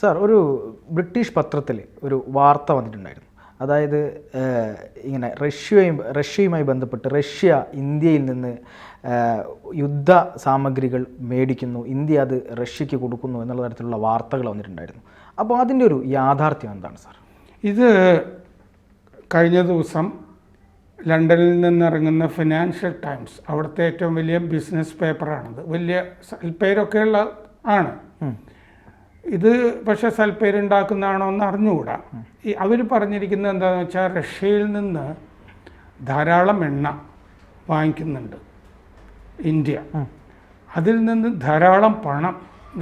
Sir ഒരു British പത്രത്തിൽ ഒരു വാർത്ത വന്നിട്ടുണ്ടായിരുന്നു. അതായത് ഇങ്ങനെ റഷ്യയും റഷ്യയുമായി ബന്ധപ്പെട്ട് റഷ്യ ഇന്ത്യയിൽ നിന്ന് യുദ്ധ സാമഗ്രികൾ മേടിക്കുന്നു. ഇന്ത്യ അത് റഷ്യക്ക് കൊടുക്കുന്നു എന്നുള്ള തരത്തിലുള്ള വാർത്തകൾ വന്നിട്ടുണ്ടായിരുന്നു. അപ്പോൾ അതിന്റെ ഒരു യാഥാർത്ഥ്യം എന്താണ് സാർ? ഇത് കഴിഞ്ഞ ദിവസം ലണ്ടനിൽ നിന്നിറങ്ങുന്ന ഫിനാൻഷ്യൽ ടൈംസ് അവിടുത്തെ ഏറ്റവും വലിയ ബിസിനസ് പേപ്പറാണത്. വലിയ പേരൊക്കെയുള്ള ആണ്. ഇത് പക്ഷേ സൽപ്പേരുണ്ടാക്കുന്നതാണോ എന്ന് അറിഞ്ഞുകൂടാ. ഈ അവർ പറഞ്ഞിരിക്കുന്നത് എന്താണെന്ന് വെച്ചാൽ റഷ്യയിൽ നിന്ന് ധാരാളം എണ്ണ വാങ്ങിക്കുന്നുണ്ട് ഇന്ത്യ. അതിൽ നിന്ന് ധാരാളം പണം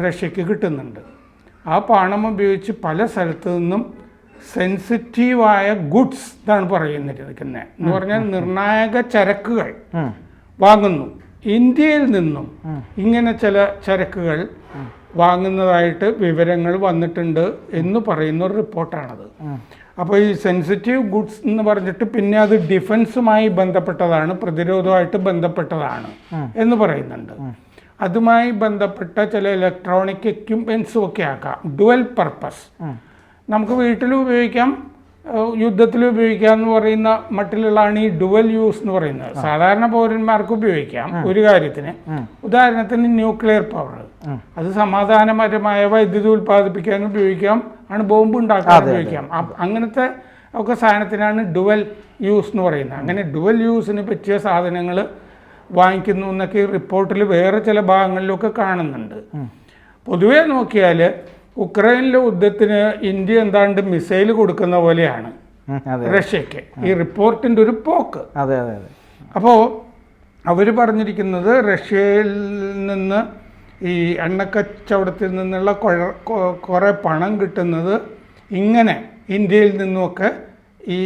റഷ്യക്ക് കിട്ടുന്നുണ്ട്. ആ പണം ഉപയോഗിച്ച് പല സ്ഥലത്തു നിന്നും സെൻസിറ്റീവായ ഗുഡ്സ് എന്നാണ് പറയുന്നിരിക്കുന്നത് എന്ന് പറഞ്ഞാൽ നിർണായക ചരക്കുകൾ വാങ്ങുന്നു. ഇന്ത്യയിൽ നിന്നും ഇങ്ങനെ ചില ചരക്കുകൾ വാങ്ങുന്നതായിട്ട് വിവരങ്ങൾ വന്നിട്ടുണ്ട് എന്ന് പറയുന്ന ഒരു റിപ്പോർട്ടാണത്. അപ്പോൾ ഈ സെൻസിറ്റീവ് ഗുഡ്സ് എന്ന് പറഞ്ഞിട്ട് പിന്നെ അത് ഡിഫൻസുമായി ബന്ധപ്പെട്ടതാണ് പ്രതിരോധമായിട്ട് ബന്ധപ്പെട്ടതാണ് എന്ന് പറയുന്നുണ്ട്. അതുമായി ബന്ധപ്പെട്ട ചില ഇലക്ട്രോണിക് എക്യുപ്മെൻസും ഒക്കെ ആക്കാം. Dual purpose. നമുക്ക് വീട്ടിലും ഉപയോഗിക്കാം ഏഹ് ഉപയോഗിക്കുക ഉപയോഗിക്കാം എന്ന് പറയുന്ന മട്ടിലുള്ളതാണ് ഈ ഡുവൽ യൂസ് എന്ന് പറയുന്നത്. സാധാരണ പൗരന്മാർക്ക് ഉപയോഗിക്കാം ഒരു കാര്യത്തിന്. ഉദാഹരണത്തിന് ന്യൂക്ലിയർ പവർ. അത് സമാധാനപരമായ വൈദ്യുതി ഉൽപ്പാദിപ്പിക്കാൻ ഉപയോഗിക്കാം ആണ് ബോംബ് ഉണ്ടാക്കാൻ ഉപയോഗിക്കാം. അങ്ങനത്തെ ഒക്കെ സാധനത്തിനാണ് ഡുവൽ യൂസ് എന്ന് പറയുന്നത്. അങ്ങനെ ഡുവൽ യൂസിന് പറ്റിയ സാധനങ്ങൾ വാങ്ങിക്കുന്നു എന്നൊക്കെ ഈ റിപ്പോർട്ടിൽ വേറെ ചില ഭാഗങ്ങളിലൊക്കെ കാണുന്നുണ്ട്. പൊതുവേ നോക്കിയാൽ ഉക്രൈനിലെ യുദ്ധത്തിന് ഇന്ത്യ എന്താണ്ട് മിസൈൽ കൊടുക്കുന്ന പോലെയാണ് റഷ്യക്ക് ഈ റിപ്പോർട്ടിന്റെ ഒരു പോക്ക്. അതെ അതെ അതെ. അപ്പോൾ അവർ പറഞ്ഞിരിക്കുന്നത് റഷ്യയിൽ നിന്ന് ഈ എണ്ണക്കച്ചവടത്തിൽ നിന്നുള്ള കുറെ പണം കിട്ടുന്നത് ഇങ്ങനെ ഇന്ത്യയിൽ നിന്നുമൊക്കെ ഈ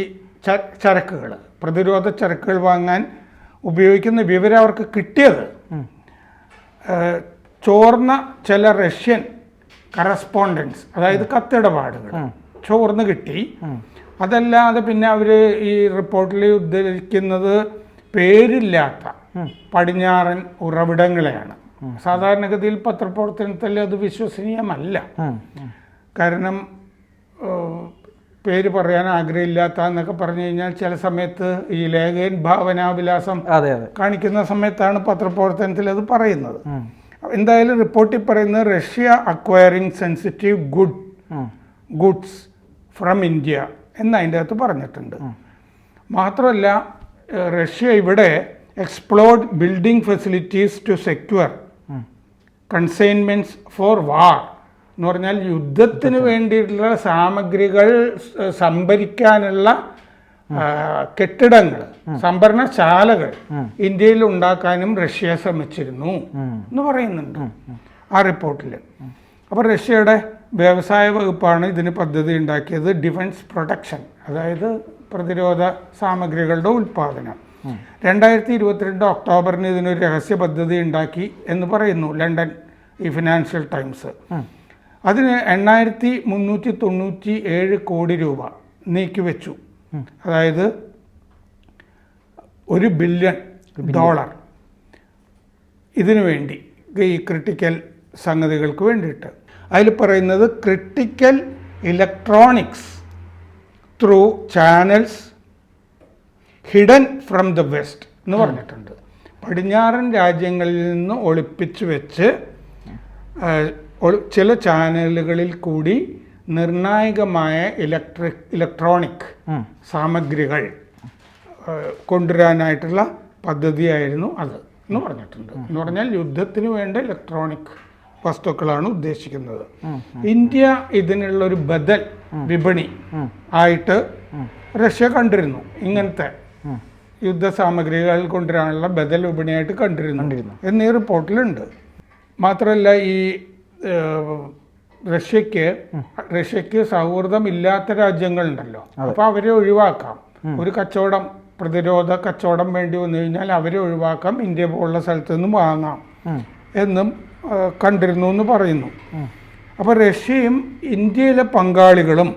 ചരക്കുകൾ പ്രതിരോധ ചരക്കുകൾ വാങ്ങാൻ ഉപയോഗിക്കുന്ന വിവരം അവർക്ക് കിട്ടിയത്. ചോർന്ന ചില റഷ്യൻ കറസ്പോണ്ടൻസ് അതായത് കത്തിടപാടുകൾ ചോർന്ന് കിട്ടി. അതല്ലാതെ പിന്നെ അവർ ഈ റിപ്പോർട്ടിൽ ഉദ്ധരിക്കുന്നത് പേരില്ലാത്ത പടിഞ്ഞാറൻ ഉറവിടങ്ങളെയാണ്. സാധാരണഗതിയിൽ പത്രപ്രവർത്തനത്തിൽ അത് വിശ്വസനീയമല്ല. കാരണം പേര് പറയാൻ ആഗ്രഹമില്ലാത്ത എന്നൊക്കെ പറഞ്ഞു കഴിഞ്ഞാൽ ചില സമയത്ത് ഈ ലേഖയൻ ഭാവനാവിലാസം കാണിക്കുന്ന സമയത്താണ് പത്രപ്രവർത്തനത്തിൽ അത് പറയുന്നത്. എന്തായാലും റിപ്പോർട്ടിൽ പറയുന്നത് Russia acquiring sensitive good goods from India എന്ന് അതിന്റെ അകത്ത് പറഞ്ഞിട്ടുണ്ട്. മാത്രമല്ല റഷ്യ ഇവിടെ explored building facilities to secure. Consignments for war എന്ന് പറഞ്ഞാൽ യുദ്ധത്തിന് വേണ്ടിയിട്ടുള്ള സാമഗ്രികൾ സംഭരിക്കാനുള്ള കെട്ടിടങ്ങൾ സംഭരണശാലകൾ ഇന്ത്യയിൽ ഉണ്ടാക്കാനും റഷ്യ ശ്രമിച്ചിരുന്നു എന്ന് പറയുന്നുണ്ട്. ആ റിപ്പോർട്ടിൽ അപ്പോൾ റഷ്യയുടെ വ്യവസായ വകുപ്പാണ് ഇതിന് പദ്ധതി ഉണ്ടാക്കിയത് ഡിഫൻസ് പ്രൊട്ടക്ഷൻ അതായത് പ്രതിരോധ സാമഗ്രികളുടെ ഉൽപ്പാദനം രണ്ടായിരത്തി ഇരുപത്തിരണ്ട് ഒക്ടോബറിന് ഇതിനൊരു രഹസ്യ പദ്ധതി ഉണ്ടാക്കി എന്ന് പറയുന്നു ലണ്ടൻ ഈ ഫിനാൻഷ്യൽ ടൈംസ്. അതിന് എണ്ണായിരത്തി മുന്നൂറ്റി തൊണ്ണൂറ്റി ഏഴ് കോടി രൂപ നീക്കിവെച്ചു. അതായത് ഒരു ബില്യൺ ഡോളർ ഇതിനു വേണ്ടി ഈ ക്രിട്ടിക്കൽ സംഗതികൾക്ക് വേണ്ടിയിട്ട്. അതിൽ പറയുന്നത് critical electronics through channels hidden from the West എന്ന് പറഞ്ഞിട്ടുണ്ട്. പടിഞ്ഞാറൻ രാജ്യങ്ങളിൽ നിന്ന് ഒളിപ്പിച്ചു വെച്ച് ചില ചാനലുകളിൽ കൂടി നിർണായകമായ ഇലക്ട്രിക് ഇലക്ട്രോണിക് സാമഗ്രികൾ കൊണ്ടുവരാനായിട്ടുള്ള പദ്ധതിയായിരുന്നു അത് എന്ന് പറഞ്ഞിട്ടുണ്ട്. എന്ന് പറഞ്ഞാൽ യുദ്ധത്തിന് വേണ്ട ഇലക്ട്രോണിക് വസ്തുക്കളാണ് ഉദ്ദേശിക്കുന്നത്. ഇന്ത്യ ഇതിനുള്ള ഒരു ബദൽ വിപണി ആയിട്ട് റഷ്യ കണ്ടിരുന്നു. ഇങ്ങനത്തെ യുദ്ധ സാമഗ്രികൾ കൊണ്ടുവരാനുള്ള ബദൽ വിപണിയായിട്ട് കണ്ടിരുന്നു. എന്നീ റിപ്പോർട്ടിലുണ്ട്. മാത്രമല്ല ഈ റഷ്യക്ക് റഷ്യക്ക് സൗഹൃദം ഇല്ലാത്ത രാജ്യങ്ങളുണ്ടല്ലോ. അപ്പൊ അവരെ ഒഴിവാക്കാം. ഒരു കച്ചവടം പ്രതിരോധ കച്ചവടം വേണ്ടി വന്നു കഴിഞ്ഞാൽ അവരെ ഒഴിവാക്കാം ഇന്ത്യ പോലുള്ള സ്ഥലത്ത് നിന്നും വാങ്ങാം എന്നും കണ്ടിരുന്നു എന്ന് പറയുന്നു. അപ്പോൾ റഷ്യയും ഇന്ത്യയിലെ പങ്കാളികളും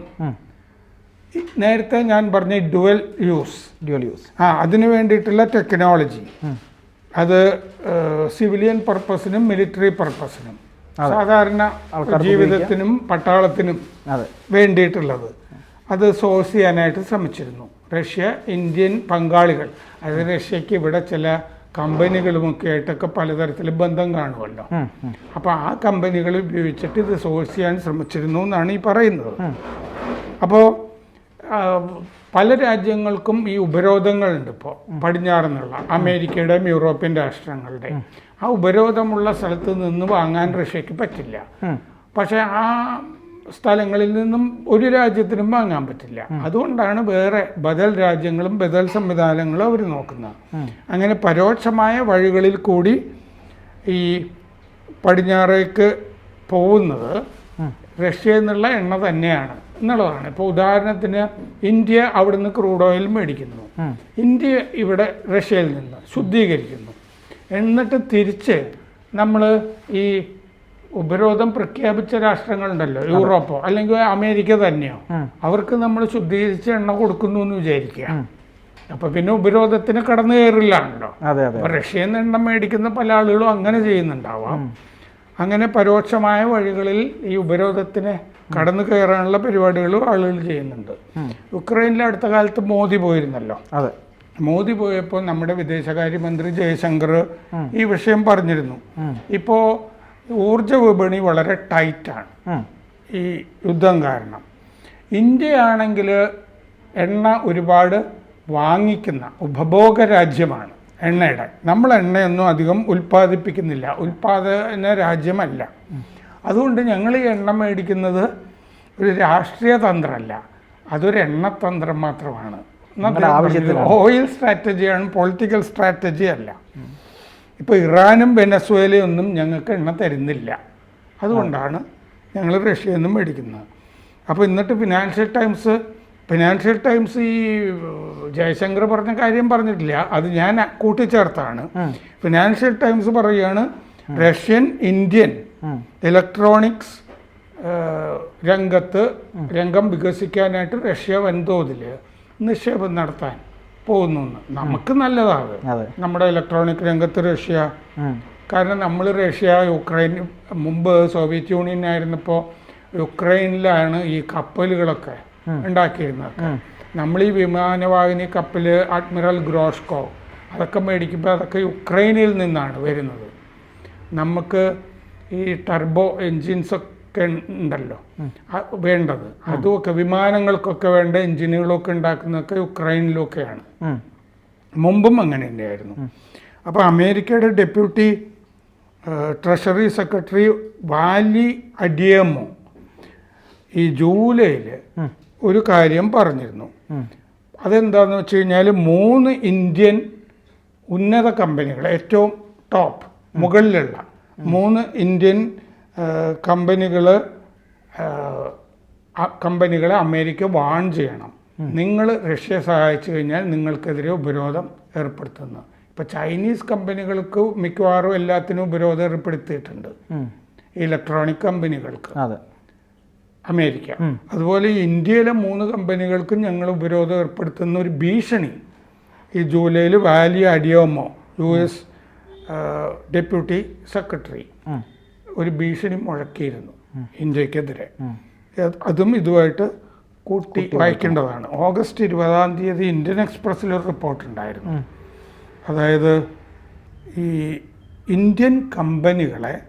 നേരത്തെ ഞാൻ പറഞ്ഞ ഡുവൽ യൂസ് ഡ്യുവൽ യൂസ്. ആ അതിന് വേണ്ടിയിട്ടുള്ള ടെക്നോളജി. അത് സിവിലിയൻ പർപ്പസിനും മിലിറ്ററി പർപ്പസിനും. സാധാരണ ജീവിതത്തിനും പട്ടാളത്തിനും വേണ്ടിയിട്ടുള്ളത്. അത് സോഴ്സ് ചെയ്യാനായിട്ട് ശ്രമിച്ചിരുന്നു. റഷ്യ ഇന്ത്യൻ പങ്കാളികൾ. അതായത് റഷ്യക്ക് ഇവിടെ ചില കമ്പനികളുമൊക്കെ ആയിട്ടൊക്കെ പലതരത്തിൽ ബന്ധം കാണുമല്ലോ. അപ്പോൾ ആ കമ്പനികൾ ഉപയോഗിച്ചിട്ട് ഇത് സോഴ്സ് ചെയ്യാൻ ശ്രമിച്ചിരുന്നു എന്നാണ് ഈ പറയുന്നത്. അപ്പോൾ പല രാജ്യങ്ങൾക്കും ഈ ഉപരോധങ്ങളുണ്ട് ഇപ്പോൾ പടിഞ്ഞാറെന്നുള്ള അമേരിക്കയുടെയും യൂറോപ്യൻ രാഷ്ട്രങ്ങളുടെയും ആ ഉപരോധമുള്ള സ്ഥലത്ത് നിന്ന് വാങ്ങാൻ റഷ്യക്ക് പറ്റില്ല. പക്ഷെ ആ സ്ഥലങ്ങളിൽ നിന്നും ഒരു രാജ്യത്തിനും വാങ്ങാൻ പറ്റില്ല. അതുകൊണ്ടാണ് വേറെ ബദൽ രാജ്യങ്ങളും ബദൽ സംവിധാനങ്ങളും അവർ നോക്കുന്നത്. അങ്ങനെ പരോക്ഷമായ വഴികളിൽ കൂടി ഈ പടിഞ്ഞാറേക്ക് പോകുന്നത് റഷ്യ എന്നുള്ള എണ്ണ തന്നെയാണ്. എന്നുള്ളതാണ്. ഇപ്പോൾ ഉദാഹരണത്തിന് ഇന്ത്യ അവിടുന്ന് ക്രൂഡ് ഓയിൽ മേടിക്കുന്നു. ഇന്ത്യ ഇവിടെ റഷ്യയിൽ നിന്ന് ശുദ്ധീകരിക്കുന്നു. എന്നിട്ട് തിരിച്ച് നമ്മൾ ഈ ഉപരോധം പ്രഖ്യാപിച്ച രാഷ്ട്രങ്ങളുണ്ടല്ലോ യൂറോപ്പോ അല്ലെങ്കിൽ അമേരിക്ക തന്നെയോ? അവർക്ക് നമ്മൾ ശുദ്ധീകരിച്ച എണ്ണ കൊടുക്കുന്നു എന്ന് വിചാരിക്കുക. അപ്പൊ പിന്നെ ഉപരോധത്തിന് കടന്നു കയറില്ലാണല്ലോ. റഷ്യയിൽ നിന്ന് എണ്ണ മേടിക്കുന്ന പല ആളുകളും അങ്ങനെ ചെയ്യുന്നുണ്ടാവാം. അങ്ങനെ പരോക്ഷമായ വഴികളിൽ ഈ ഉപരോധത്തിന് കടന്നു കയറാനുള്ള പരിപാടികളും ആളുകൾ ചെയ്യുന്നുണ്ട്. യുക്രൈനിൽ അടുത്ത കാലത്ത് മോദി പോയിരുന്നല്ലോ. അതെ. മോദി പോയപ്പോൾ നമ്മുടെ വിദേശകാര്യമന്ത്രി ജയശങ്കർ ഈ വിഷയം പറഞ്ഞിരുന്നു. ഇപ്പോ ഇപ്പോൾ ഊർജ വിപണി വളരെ ടൈറ്റാണ്. ഈ യുദ്ധം കാരണം. ഇന്ത്യയാണെങ്കിൽ എണ്ണ ഒരുപാട് വാങ്ങിക്കുന്ന ഉപഭോഗ രാജ്യമാണ് എണ്ണയുടെ. നമ്മൾ എണ്ണയൊന്നും അധികം ഉൽപ്പാദിപ്പിക്കുന്നില്ല. ഉൽപാദന രാജ്യമല്ല. അതുകൊണ്ട് ഞങ്ങൾ ഈ എണ്ണ മേടിക്കുന്നത് ഒരു രാഷ്ട്രീയ തന്ത്രമല്ല. അതൊരു എണ്ണത്തന്ത്രം മാത്രമാണ്. ഓയിൽ സ്ട്രാറ്റജിയാണ് പൊളിറ്റിക്കൽ സ്ട്രാറ്റജി അല്ല. ഇപ്പോൾ ഇറാനും വെനസ്വേലയും ഒന്നും ഞങ്ങൾക്ക് എണ്ണ തരുന്നില്ല. അതുകൊണ്ടാണ് ഞങ്ങൾ റഷ്യയിൽ നിന്നും മേടിക്കുന്നത്. അപ്പോൾ എന്നിട്ട് ഫിനാൻഷ്യൽ ടൈംസ് ഫിനാൻഷ്യൽ ടൈംസ് ഈ ജയശങ്കർ പറഞ്ഞ കാര്യം പറഞ്ഞിട്ടില്ല. അത് ഞാൻ കൂട്ടിച്ചേർത്താണ്. ഫിനാൻഷ്യൽ ടൈംസ് പറയുകയാണ് റഷ്യൻ ഇന്ത്യൻ. ഇലക്ട്രോണിക്സ് രംഗത്ത് രംഗം വികസിക്കാനായിട്ട് റഷ്യ വൻതോതിൽ നിക്ഷേപം നടത്താൻ പോകുന്നു. നമുക്ക് നല്ലതാണ് നമ്മുടെ ഇലക്ട്രോണിക് രംഗത്ത് റഷ്യ. കാരണം നമ്മൾ റഷ്യ യുക്രൈൻ മുമ്പ് സോവിയറ്റ് യൂണിയൻ ആയിരുന്നപ്പോൾ യുക്രൈനിലാണ് ഈ കപ്പലുകളൊക്കെ ഉണ്ടാക്കിയിരുന്നത്. നമ്മൾ ഈ വിമാനവാഹിനി കപ്പൽ അഡ്മിറൽ ഗ്രോഷ്കോ അതൊക്കെ മേടിക്കുമ്പോൾ അതൊക്കെ യുക്രൈനിൽ നിന്നാണ് വരുന്നത്. നമുക്ക് ഈ ടർബോ എൻജിൻസൊക്കെ ഉണ്ടല്ലോ. വേണ്ടത്. അതുമൊക്കെ വിമാനങ്ങൾക്കൊക്കെ വേണ്ട എൻജിനുകളൊക്കെ ഉണ്ടാക്കുന്നതൊക്കെ യുക്രൈനിലൊക്കെയാണ്. മുമ്പും അങ്ങനെ തന്നെയായിരുന്നു. അപ്പോൾ അമേരിക്കയുടെ deputy treasury secretary Wally Adeyemo ഈ ജൂലൈയിൽ ഒരു കാര്യം പറഞ്ഞിരുന്നു. അതെന്താന്ന് അതെന്താണെന്ന് വെച്ച് കഴിഞ്ഞാൽ മൂന്ന് ഇന്ത്യൻ ഉന്നത കമ്പനികൾ ഏറ്റവും ടോപ്പ് മുകളിലുള്ള മൂന്ന് ഇന്ത്യൻ കമ്പനികൾ കമ്പനികളെ അമേരിക്ക വാൺ ചെയ്യണം. നിങ്ങൾ റഷ്യയെ സഹായിച്ചു കഴിഞ്ഞാൽ നിങ്ങൾക്കെതിരെ ഉപരോധം ഏർപ്പെടുത്തുന്നു. ഇപ്പോൾ ചൈനീസ് കമ്പനികൾക്ക് മിക്കവാറും എല്ലാത്തിനും ഉപരോധം ഏർപ്പെടുത്തിയിട്ടുണ്ട്. ഇലക്ട്രോണിക് കമ്പനികൾക്ക്. അമേരിക്ക. അതുപോലെ ഇന്ത്യയിലെ മൂന്ന് കമ്പനികൾക്കും ഞങ്ങൾ ഉപരോധം ഏർപ്പെടുത്തുന്ന ഒരു ഭീഷണി. ഈ ജൂലൈയിൽ Wally Adeyemo U S deputy secretary ഒരു ഭീഷണി മുഴക്കിയിരുന്നു ഇന്ത്യക്കെതിരെ. അതും ഇതുമായിട്ട് കൂട്ടി വായിക്കേണ്ടതാണ്. ഓഗസ്റ്റ് ഇരുപതാം തീയതി ഇന്ത്യൻ എക്സ്പ്രസ്സിൽ ഒരു റിപ്പോർട്ട് ഉണ്ടായിരുന്നു അതായത് ഈ ഇന്ത്യൻ കമ്പനികളെ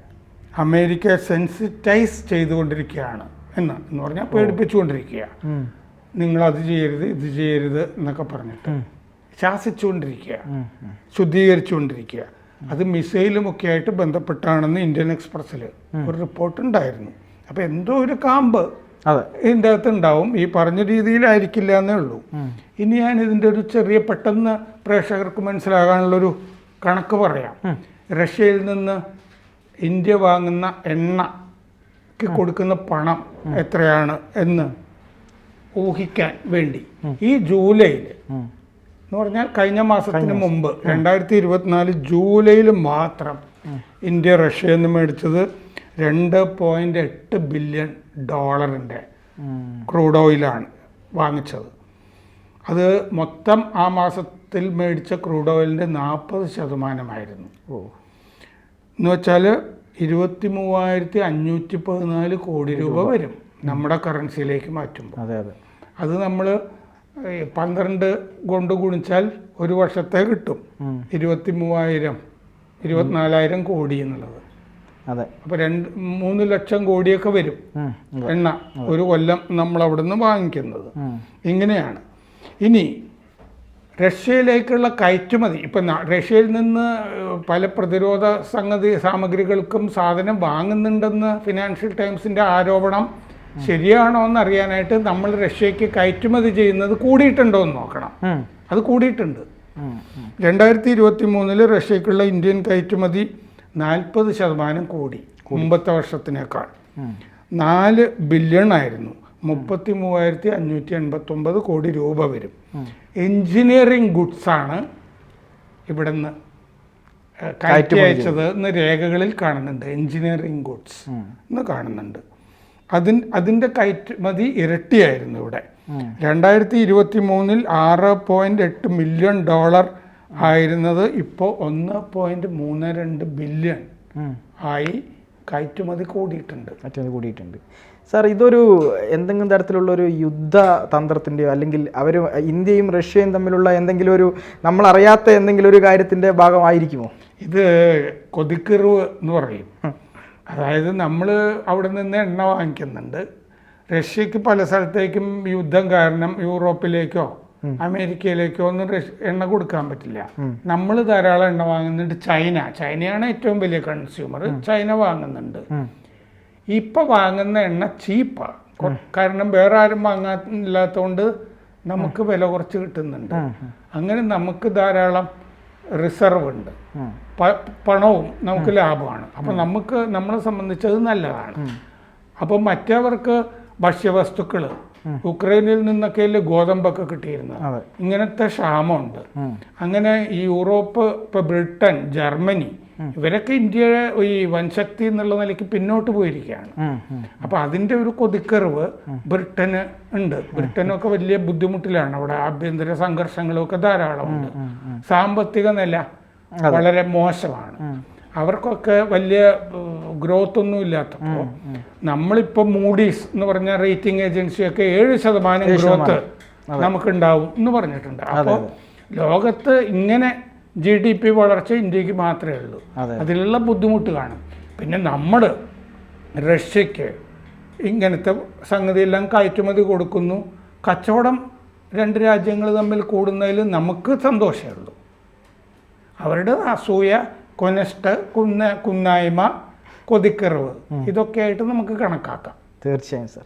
അമേരിക്ക സെൻസിറ്റൈസ് ചെയ്തുകൊണ്ടിരിക്കുകയാണ് എന്ന് എന്ന് പറഞ്ഞാൽ പേടിപ്പിച്ചുകൊണ്ടിരിക്കുക. നിങ്ങൾ അത് ചെയ്യരുത് ഇത് ചെയ്യരുത് എന്നൊക്കെ പറഞ്ഞിട്ട്. ശാസിച്ചുകൊണ്ടിരിക്കുക. ശുദ്ധീകരിച്ചുകൊണ്ടിരിക്കുക. അത് മിസൈലും ഒക്കെ ആയിട്ട് ബന്ധപ്പെട്ടാണെന്ന് ഇന്ത്യൻ എക്സ്പ്രസ്സിൽ ഒരു റിപ്പോർട്ട് ഉണ്ടായിരുന്നു അപ്പോൾ എന്തോ ഒരു കാമ്പ് ഇതിന്റെ അകത്ത് ഉണ്ടാവും ഈ പറഞ്ഞ രീതിയിലായിരിക്കില്ല എന്നേ ഉള്ളൂ. ഇനി ഞാൻ ഇതിന്റെ ഒരു ചെറിയ പെട്ടെന്ന് പ്രേക്ഷകർക്ക് മനസ്സിലാകാനുള്ളൊരു കണക്ക് പറയാം. റഷ്യയിൽ നിന്ന് ഇന്ത്യ വാങ്ങുന്ന എണ്ണയ്ക്ക് കൊടുക്കുന്ന പണം എത്രയാണ് എന്ന് ഊഹിക്കാൻ വേണ്ടി. ഈ ജൂലൈയിൽ. എന്ന് പറഞ്ഞാൽ കഴിഞ്ഞ മാസത്തിന് മുമ്പ് രണ്ടായിരത്തി ഇരുപത്തിനാല് ജൂലൈയിൽ മാത്രം ഇന്ത്യ റഷ്യയിൽ നിന്ന് മേടിച്ചത് രണ്ട് പോയിന്റ് എട്ട് ബില്യൺ ഡോളറിന്റെ. ക്രൂഡ് ഓയിലാണ് വാങ്ങിച്ചത്. അത് മൊത്തം ആ മാസത്തിൽ മേടിച്ച ക്രൂഡ് ഓയിലിന്റെ നാൽപ്പത് ശതമാനമായിരുന്നു. ഓ. എന്ന് വെച്ചാൽ ഇരുപത്തി മൂവായിരത്തി അഞ്ഞൂറ്റി പതിനാല് കോടി രൂപ. വരും നമ്മുടെ കറൻസിയിലേക്ക് മാറ്റുമ്പോൾ അതെ അതെ. അത് നമ്മൾ പന്ത്രണ്ട് കൊണ്ട് ഗുണിച്ചാൽ ഒരു വർഷത്തെ കിട്ടും. ഇരുപത്തി മൂവായിരം ഇരുപത്തിനാലായിരം കോടി എന്നുള്ളത്. അതെ. അപ്പോൾ രണ്ട് മൂന്ന് ലക്ഷം കോടിയൊക്കെ വരും. എണ്ണ ഒരു കൊല്ലം നമ്മൾ അവിടുന്ന് വാങ്ങിക്കുന്നത് ഇങ്ങനെയാണ്. ഇനി റഷ്യയിലേക്കുള്ള കയറ്റുമതി. ഇപ്പം റഷ്യയിൽ നിന്ന് പല പ്രതിരോധ സംഗതി സാമഗ്രികൾക്കും സാധനം വാങ്ങുന്നുണ്ടെന്ന് ഫിനാൻഷ്യൽ ടൈംസിന്റെ ആരോപണം ശരിയാണോ എന്ന് അറിയാനായിട്ട് നമ്മൾ റഷ്യക്ക് കയറ്റുമതി ചെയ്യുന്നത് കൂടിയിട്ടുണ്ടോ എന്ന് നോക്കണം അത് കൂടിയിട്ടുണ്ട്. രണ്ടായിരത്തി ഇരുപത്തി മൂന്നിൽ റഷ്യക്കുള്ള ഇന്ത്യൻ കയറ്റുമതി നാൽപ്പത് ശതമാനം കൂടി മുമ്പത്തെ വർഷത്തിനേക്കാൾ. നാല് ബില്യൺ ആയിരുന്നു. മുപ്പത്തി മൂവായിരത്തി അഞ്ഞൂറ്റി എൺപത്തൊമ്പത് കോടി രൂപ വരും. എൻജിനീയറിംഗ് എഞ്ചിനീയറിംഗ് ഗുഡ്സ് ആണ് ഇവിടുന്ന് കയറ്റി അയച്ചത് എന്ന് രേഖകളിൽ കാണുന്നുണ്ട്. Engineering goods. എന്ന് കാണുന്നുണ്ട്. അതിൻ അതിന്റെ കയറ്റുമതി ഇരട്ടിയായിരുന്നു ഇവിടെ. രണ്ടായിരത്തി ഇരുപത്തി മൂന്നിൽ ആറ് പോയിന്റ് എട്ട് മില്യൺ ഡോളർ ആയിരുന്നത് ഇപ്പോൾ ഒന്ന് പോയിന്റ് മൂന്ന് രണ്ട് ബില്യൺ ആയി കയറ്റുമതി കൂടിയിട്ടുണ്ട്. കയറ്റുമതി കൂടിയിട്ടുണ്ട്. സാർ ഇതൊരു എന്തെങ്കിലും തരത്തിലുള്ള ഒരു യുദ്ധ തന്ത്രത്തിന്റെയോ അല്ലെങ്കിൽ അവർ ഇന്ത്യയും റഷ്യയും തമ്മിലുള്ള എന്തെങ്കിലും ഒരു നമ്മൾ അറിയാത്ത എന്തെങ്കിലും ഒരു കാര്യത്തിന്റെ ഭാഗമായിരിക്കുമോ? ഇത് കൊതിക്കെറിവ് എന്ന് പറയും. അതായത് നമ്മൾ അവിടെ നിന്ന് എണ്ണ വാങ്ങിക്കുന്നുണ്ട്. റഷ്യക്ക് പല സ്ഥലത്തേക്കും യുദ്ധം കാരണം യൂറോപ്പിലേക്കോ അമേരിക്കയിലേക്കോ ഒന്നും എണ്ണ കൊടുക്കാൻ പറ്റില്ല. നമ്മൾ ധാരാളം എണ്ണ വാങ്ങുന്നുണ്ട് ചൈന. ചൈനയാണ് ഏറ്റവും വലിയ കൺസ്യൂമർ ചൈന വാങ്ങുന്നുണ്ട്. ഇപ്പൊ വാങ്ങുന്ന എണ്ണ ചീപ്പാണ് കാരണം വേറെ ആരും വാങ്ങാനില്ലാത്തതുകൊണ്ട് നമുക്ക് വില കുറച്ച് കിട്ടുന്നുണ്ട്. അങ്ങനെ നമുക്ക് ധാരാളം റിസർവ് ഉണ്ട് പണവും നമുക്ക് ലാഭമാണ്. അപ്പം നമുക്ക് നമ്മളെ സംബന്ധിച്ച് അത് നല്ലതാണ്. അപ്പം മറ്റവർക്ക് ഭക്ഷ്യവസ്തുക്കൾ ഉക്രൈനിൽ നിന്നൊക്കെ ഗോതമ്പൊക്കെ കിട്ടിയിരുന്നത്? ഇങ്ങനത്തെ ക്ഷാമമുണ്ട്. അങ്ങനെ ഈ യൂറോപ്പ് ഇപ്പൊ ബ്രിട്ടൻ ജർമ്മനി ഇവരൊക്കെ ഇന്ത്യ ഈ വൻശക്തി എന്നുള്ള നിലയ്ക്ക് പിന്നോട്ട് പോയിരിക്കുകയാണ്. അപ്പൊ അതിന്റെ ഒരു കൊതിക്കറിവ് ബ്രിട്ടന് ഉണ്ട്. ബ്രിട്ടനൊക്കെ വലിയ ബുദ്ധിമുട്ടിലാണ്. അവിടെ ആഭ്യന്തര സംഘർഷങ്ങളൊക്കെ ധാരാളമുണ്ട് സാമ്പത്തിക നില വളരെ മോശമാണ്. അവർക്കൊക്കെ വലിയ ഗ്രോത്ത് ഒന്നും ഇല്ലാത്തപ്പോൾ നമ്മളിപ്പോൾ മൂഡീസ് എന്ന് പറഞ്ഞ റേറ്റിംഗ് ഏജൻസിയൊക്കെ ഏഴ് ശതമാനം ഗ്രോത്ത് നമുക്കുണ്ടാവും എന്ന് പറഞ്ഞിട്ടുണ്ട്. അപ്പോൾ ലോകത്ത് ഇങ്ങനെ ജി ഡി പി വളർച്ച ഇന്ത്യയ്ക്ക് മാത്രമേ ഉള്ളൂ. അതിലുള്ള ബുദ്ധിമുട്ട് കാണും. പിന്നെ നമ്മൾ റഷ്യക്ക് ഇങ്ങനത്തെ സംഗതിയെല്ലാം കയറ്റുമതി കൊടുക്കുന്നു. കച്ചവടം രണ്ട് രാജ്യങ്ങൾ തമ്മിൽ കൂടുന്നതിൽ നമുക്ക് സന്തോഷമേ ഉള്ളൂ. അവരുടെ അസൂയ കൊനഷ്ട കുന്ന കുന്നായ്മ കൊതിക്കറിവ് ഇതൊക്കെ ആയിട്ട് നമുക്ക് കണക്കാക്കാം. തീർച്ചയായും സാർ.